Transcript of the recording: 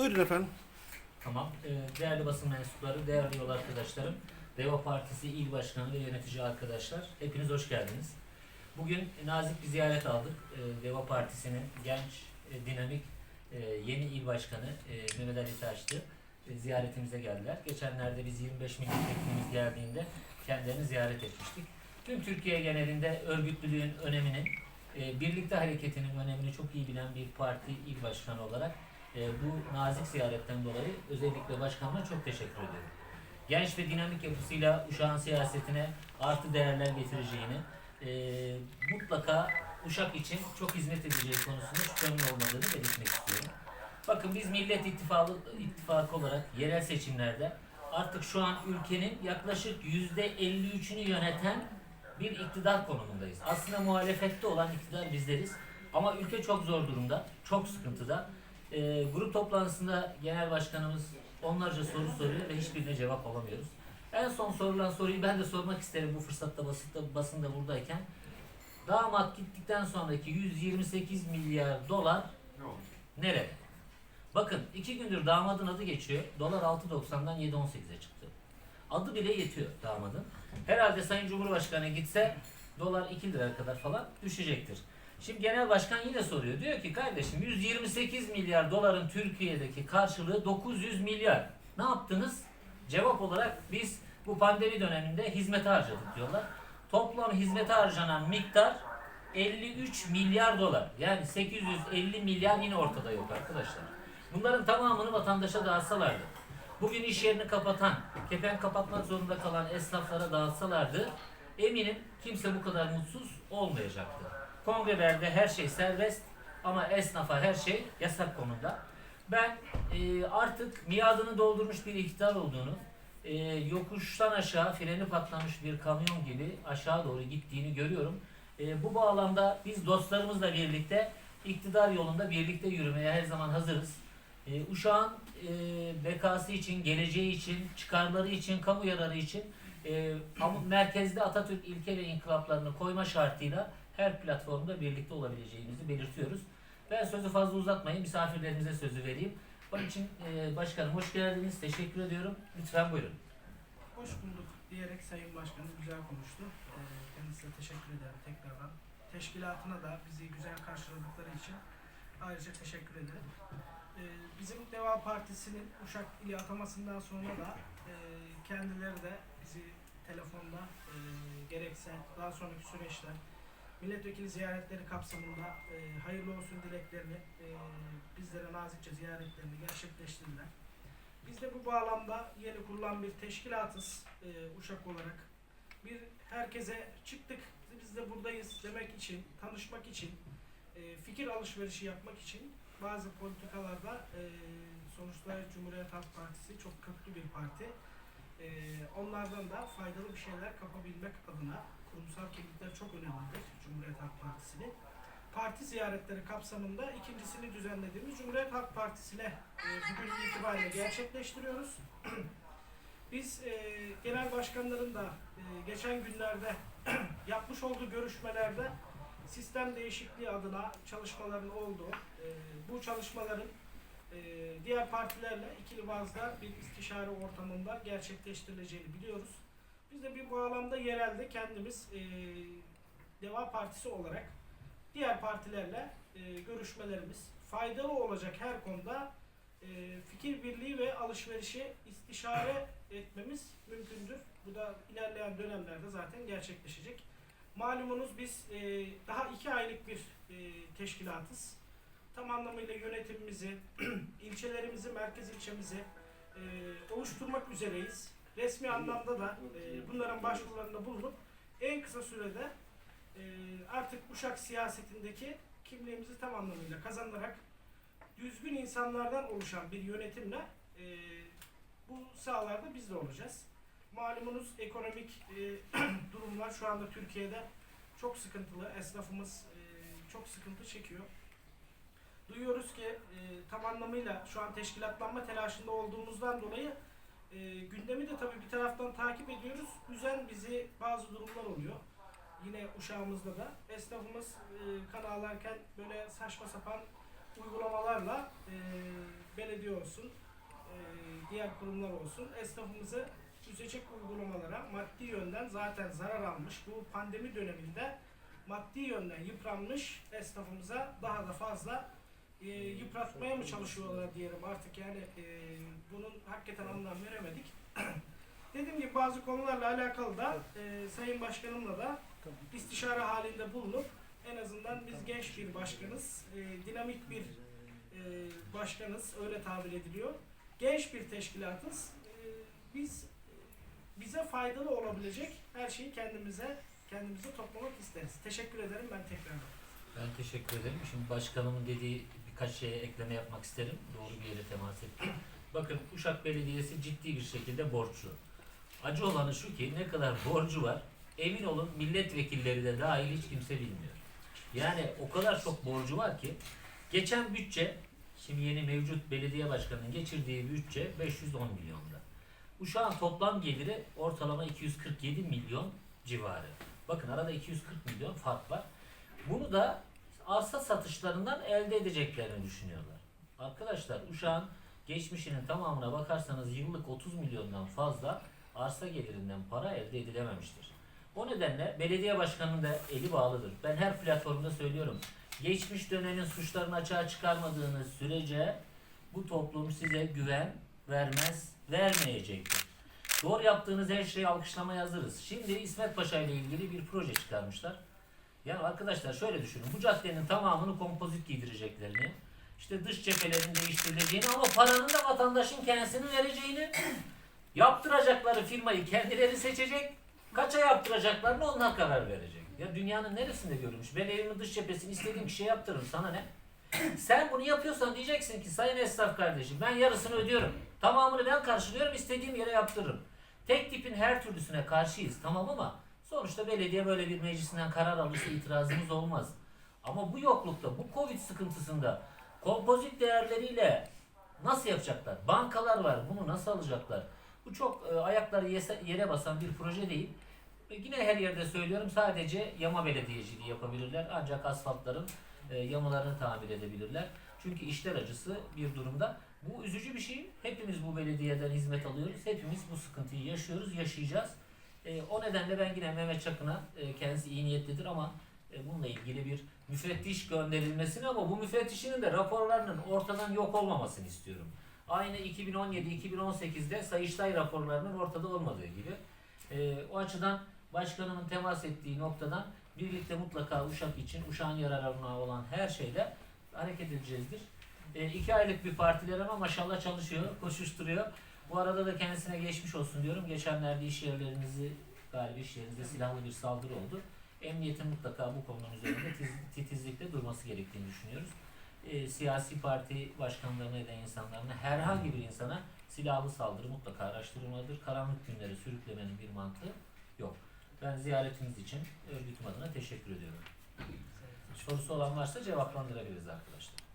Buyurun efendim. Tamam. Ee, Değerli basın mensupları, değerli yol arkadaşlarım, Deva Partisi İl Başkanı ve yönetici arkadaşlar, hepiniz hoş geldiniz. Bugün nazik bir ziyaret aldık. Ee, Deva Partisi'nin genç, e, dinamik, e, yeni il başkanı e, Mehmet Ali Taşlı ziyaretimize geldiler. Geçenlerde biz 25 milletvekilimiz geldiğinde kendilerini ziyaret etmiştik. Tüm Türkiye genelinde örgütlülüğün önemini, e, birlikte hareketinin önemini çok iyi bilen bir parti il başkanı olarak e, bu nazik ziyaretten dolayı özellikle başkanıma çok teşekkür ediyorum. Genç ve dinamik yapısıyla Uşak'ın siyasetine artı değerler getireceğini, e, mutlaka Uşak için çok hizmet edeceği konusunda şüphemin olmadığını belirtmek istiyorum. Bakın biz Millet İttifakı, İttifakı olarak yerel seçimlerde artık şu an ülkenin yaklaşık %53'ünü yöneten bir iktidar konumundayız. Aslında muhalefette olan iktidar bizleriz. Ama ülke çok zor durumda, çok sıkıntıda. Ee, grup toplantısında genel başkanımız onlarca soru soruyor ve hiçbirine cevap alamıyoruz. En son sorulan soruyu ben de sormak isterim bu fırsatta basında, basında buradayken. Damat gittikten sonraki 128 milyar dolar nerede? Bakın iki gündür damadın adı geçiyor. Dolar 6.90'dan 7.18'e çıktı. Adı bile yetiyor damadın. Herhalde Sayın Cumhurbaşkanı gitse dolar 2 lira kadar falan düşecektir. Şimdi genel başkan yine soruyor. Diyor ki kardeşim 128 milyar doların Türkiye'deki karşılığı 900 milyar. Ne yaptınız? Cevap olarak biz bu pandemi döneminde hizmete harcadık diyorlar. Toplam hizmete harcanan miktar 53 milyar dolar. Yani 850 milyar yine ortada yok arkadaşlar. Bunların tamamını vatandaşa dağıtsalardı. Bugün iş yerini kapatan, kepen kapatmak zorunda kalan esnaflara dağıtsalardı eminim kimse bu kadar mutsuz olmayacaktı. Kongrelerde her şey serbest ama esnafa her şey yasak konumda. Ben e, artık miadını doldurmuş bir iktidar olduğunu, e, yokuştan aşağı freni patlamış bir kamyon gibi aşağı doğru gittiğini görüyorum. E, bu bağlamda biz dostlarımızla birlikte iktidar yolunda birlikte yürümeye her zaman hazırız. E, Uşağın e, bekası için, geleceği için, çıkarları için, kamu yararı için e, ama merkezde Atatürk ilke ve inkılaplarını koyma şartıyla her platformda birlikte olabileceğimizi belirtiyoruz. Ben sözü fazla uzatmayayım, misafirlerimize sözü vereyim. Onun için e, başkanım hoş geldiniz, teşekkür ediyorum. Lütfen buyurun. Hoş bulduk diyerek Sayın Başkanım güzel konuştu. Ee, Kendisine teşekkür ederim tekrardan. Teşkilatına da bizi güzel karşıladıkları için ayrıca teşekkür ederim. Ee, Bizim Deva Partisi'nin Uşak ili atamasından sonra da e, kendileri de bizi telefonda e, gerekse daha sonraki süreçte milletvekili ziyaretleri kapsamında e, hayırlı olsun dileklerini e, bizlere nazikçe ziyaretlerini gerçekleştirdiler. Biz de bu bağlamda yeni kurulan bir teşkilatız e, Uşak olarak. Bir herkese çıktık, biz de buradayız demek için, tanışmak için, fikir alışverişi yapmak için bazı politikalarda e, sonuçta Cumhuriyet Halk Partisi çok köklü bir parti. E, onlardan da faydalı bir şeyler kapabilmek adına kurumsal kimlikler çok önemlidir Cumhuriyet Halk Partisi'nin. Parti ziyaretleri kapsamında ikincisini düzenlediğimiz Cumhuriyet Halk Partisi'ne e, bugün itibariyle gerçekleştiriyoruz. Biz e, genel başkanların da e, geçen günlerde yapmış olduğu görüşmelerde sistem değişikliği adına çalışmaların olduğu, e, bu çalışmaların diğer partilerle ikili bazda bir istişare ortamında gerçekleştirileceğini biliyoruz. Biz de bir bağlamda yerelde kendimiz e, Deva Partisi olarak diğer partilerle e, görüşmelerimiz faydalı olacak her konuda e, fikir birliği ve alışverişi istişare etmemiz mümkündür. Bu da ilerleyen dönemlerde zaten gerçekleşecek. Malumunuz biz e, daha iki aylık bir e, teşkilatız. Tam anlamıyla yönetimimizi, ilçelerimizi, merkez ilçemizi e, oluşturmak üzereyiz. Resmi anlamda da e, bunların başvurularında bulunup en kısa sürede e, artık Uşak siyasetindeki kimliğimizi tam anlamıyla kazanarak düzgün insanlardan oluşan bir yönetimle e, bu sahalarda biz de olacağız. Malumunuz ekonomik e, durumlar şu anda Türkiye'de çok sıkıntılı. Esnafımız e, çok sıkıntı çekiyor. Duyuyoruz ki e, tam anlamıyla şu an teşkilatlanma telaşında olduğumuzdan dolayı e, gündemi de tabii bir taraftan takip ediyoruz. Üzen bizi bazı durumlar oluyor. Yine uşağımızda da esnafımız e, kan ağlarken böyle saçma sapan uygulamalarla e, belediye olsun, e, diğer kurumlar olsun esnafımızı üzecek uygulamalara maddi yönden zaten zarar almış. Bu pandemi döneminde maddi yönden yıpranmış esnafımıza daha da fazla e, yıpratmaya mı çalışıyorlar diyelim artık yani e, bunun hakikaten anlam veremedik. Dediğim gibi bazı konularla alakalı da e, Sayın Başkanımla da istişare halinde bulunup en azından biz genç bir başkanız, e, dinamik bir e, başkanız öyle tabir ediliyor. Genç bir teşkilatız. E, biz bize faydalı olabilecek her şeyi kendimize kendimize toplamak isteriz. Teşekkür ederim ben tekrar. Ben teşekkür ederim. Şimdi başkanımın dediği birkaç şeye ekleme yapmak isterim. Doğru bir yere temas etti. Bakın Uşak Belediyesi ciddi bir şekilde borçlu. Acı olanı şu ki ne kadar borcu var emin olun milletvekilleri de dahil hiç kimse bilmiyor. Yani o kadar çok borcu var ki geçen bütçe şimdi yeni mevcut belediye başkanının geçirdiği bütçe 510 milyonda. Uşak'ın toplam geliri ortalama 247 milyon civarı. Bakın arada 240 milyon fark var. Bunu da arsa satışlarından elde edeceklerini düşünüyorlar. Arkadaşlar Uşak'ın geçmişinin tamamına bakarsanız yıllık 30 milyondan fazla arsa gelirinden para elde edilememiştir. O nedenle belediye başkanının da eli bağlıdır. Ben her platformda söylüyorum. Geçmiş dönemin suçlarını açığa çıkarmadığınız sürece bu toplum size güven vermez, vermeyecektir. Doğru yaptığınız her şeyi alkışlamaya hazırız. Şimdi İsmet Paşa ile ilgili bir proje çıkarmışlar. Yani arkadaşlar şöyle düşünün. Bu caddenin tamamını kompozit giydireceklerini, işte dış cephelerin değiştirileceğini ama paranın da vatandaşın kendisinin vereceğini, yaptıracakları firmayı kendileri seçecek, kaça yaptıracaklarını onlar karar verecek. Ya dünyanın neresinde görülmüş? Ben evimin dış cephesini istediğim kişiye yaptırırım. Sana ne? Sen bunu yapıyorsan diyeceksin ki sayın esnaf kardeşim ben yarısını ödüyorum. Tamamını ben karşılıyorum istediğim yere yaptırırım. Tek tipin her türlüsüne karşıyız tamam ama sonuçta belediye böyle bir meclisinden karar alırsa itirazımız olmaz. Ama bu yoklukta, bu Covid sıkıntısında kompozit değerleriyle nasıl yapacaklar? Bankalar var, bunu nasıl alacaklar? Bu çok e, ayakları yere basan bir proje değil. E, yine her yerde söylüyorum sadece yama belediyeciliği yapabilirler. Ancak asfaltların e, yamalarını tamir edebilirler. Çünkü işler acısı bir durumda. Bu üzücü bir şey. Hepimiz bu belediyeden hizmet alıyoruz. Hepimiz bu sıkıntıyı yaşıyoruz, yaşayacağız. E, o nedenle ben yine Mehmet Çakın'a e, kendisi iyi niyetlidir ama e, bununla ilgili bir müfettiş gönderilmesini ama bu müfettişinin de raporlarının ortadan yok olmamasını istiyorum. Aynı 2017-2018'de Sayıştay raporlarının ortada olmadığı gibi. E, o açıdan başkanımın temas ettiği noktadan birlikte mutlaka Uşak için, Uşak'ın yararına olan her şeyle hareket edeceğizdir. E, iki aylık bir partiler ama maşallah çalışıyor, koşuşturuyor. Bu arada da kendisine geçmiş olsun diyorum. Geçenlerde iş yerlerinizi, galiba iş yerinizde silahlı bir saldırı oldu. Emniyetin mutlaka bu konunun üzerinde tiz- titizlikle durması gerektiğini düşünüyoruz. E, siyasi parti başkanlarına da insanlarına herhangi bir insana silahlı saldırı mutlaka araştırılmalıdır. Karanlık günleri sürüklemenin bir mantığı yok. Ben ziyaretiniz için örgütüm adına teşekkür ediyorum. Sorusu olan varsa cevaplandırabiliriz arkadaşlar.